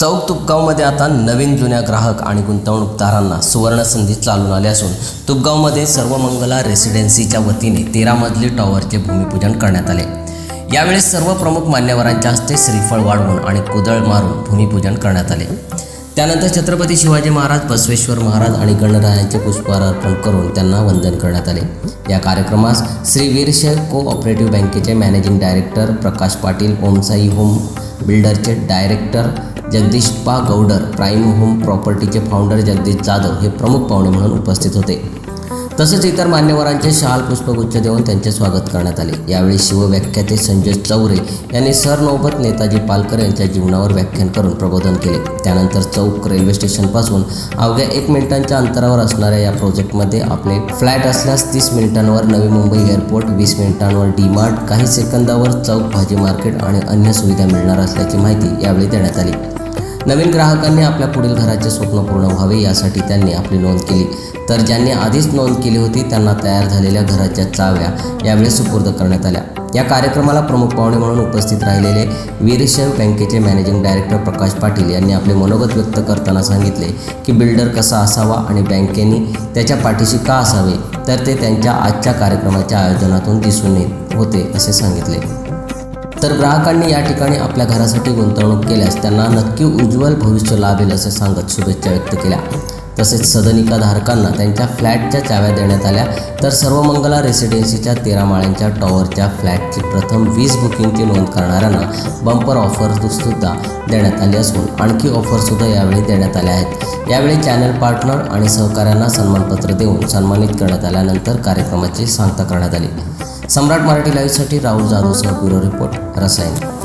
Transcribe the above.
चौक तुपगावमध्ये आता नवीन जुन्या ग्राहक आणि गुंतवणूकदारांना सुवर्ण संधी चालून आली असून तुपगावमध्ये सर्वमंगला रेसिडेन्सीच्या वतीने तेरा मजली टॉवरचे भूमिपूजन करण्यात आले. यावेळी सर्व प्रमुख मान्यवरांच्या हस्ते श्रीफळ वाढवून आणि कुदळ मारून भूमिपूजन करण्यात आले. त्यानंतर छत्रपती शिवाजी महाराज बसवेश्वर महाराज आणि गणरायांचे पुष्पहार अर्पण करून त्यांना वंदन करण्यात आले. या कार्यक्रमास श्री वीरशैव को ऑपरेटिव्ह बँकेचे managing director Prakash Patil Omsai home बिल्डरचे director Jagdishpa Gowdar prime home प्रॉपर्टीचे founder Jagdish Jadhav हे प्रमुख पाहुणे म्हणून उपस्थित होते. तसेच इतर मान्यवरांचे शाल पुष्पगुच्छ देऊन त्यांचे स्वागत करण्यात आले. यावेळी शिवव्याख्याते संजय चौरे यांनी सरनौबत नेताजी पालकर यांच्या जीवनावर व्याख्यान करून प्रबोधन केले. त्यानंतर चौक रेल्वे स्टेशनपासून अवघ्या एक मिनिटांच्या अंतरावर असणाऱ्या या प्रोजेक्टमध्ये आपले फ्लॅट असल्यास तीस मिनिटांवर नवी मुंबई एअरपोर्ट वीस मिनिटांवर डीमार्ट काही सेकंदावर चौक भाजी मार्केट आणि अन्य सुविधा मिळणार असल्याची माहिती यावेळी देण्यात आली. नवीन ग्राहकांनी आपल्या पुढील घराचे स्वप्न पूर्ण व्हावे यासाठी त्यांनी आपली नोंद केली. तर ज्यांनी आधीच नोंद केली होती त्यांना तयार झालेल्या घराच्या चाव्या यावेळी सुपूर्द करण्यात आल्या. या कार्यक्रमाला प्रमुख पाहुणे म्हणून उपस्थित राहिलेले वीरशैव बँकेचे मॅनेजिंग डायरेक्टर प्रकाश पाटील यांनी आपले मनोगत व्यक्त करताना सांगितले की बिल्डर कसा असावा आणि बँकेने त्याच्या पाठीशी का असावे तर ते त्यांच्या आजच्या कार्यक्रमाच्या आयोजनातून दिसून येत होते असे सांगितले. तर ग्राहकांनी या ठिकाणी आपल्या घरासाठी गुंतवणूक केल्यास त्यांना नक्की उज्ज्वल भविष्य लाभेल असे सांगत शुभेच्छा व्यक्त केल्या. तसेच सदनिकाधारकांना त्यांच्या फ्लॅटच्या चाव्या देण्यात आल्या. तर सर्वमंगला रेसिडेन्सीच्या तेरा माळ्यांच्या टॉवरच्या फ्लॅटची प्रथम वीस बुकिंगची नोंद करणाऱ्यांना बंपर ऑफरसुद्धा देण्यात आली असून आणखी ऑफरसुद्धा यावेळी देण्यात आल्या आहेत. यावेळी चॅनल पार्टनर आणि सहकाऱ्यांना सन्मानपत्र देऊन सन्मानित करण्यात आल्यानंतर कार्यक्रमाची सांगता करण्यात आली. सम्राट मराठी लाईव्हसाठी राहुल जाधवसह ब्युरो रिपोर्ट रसायन.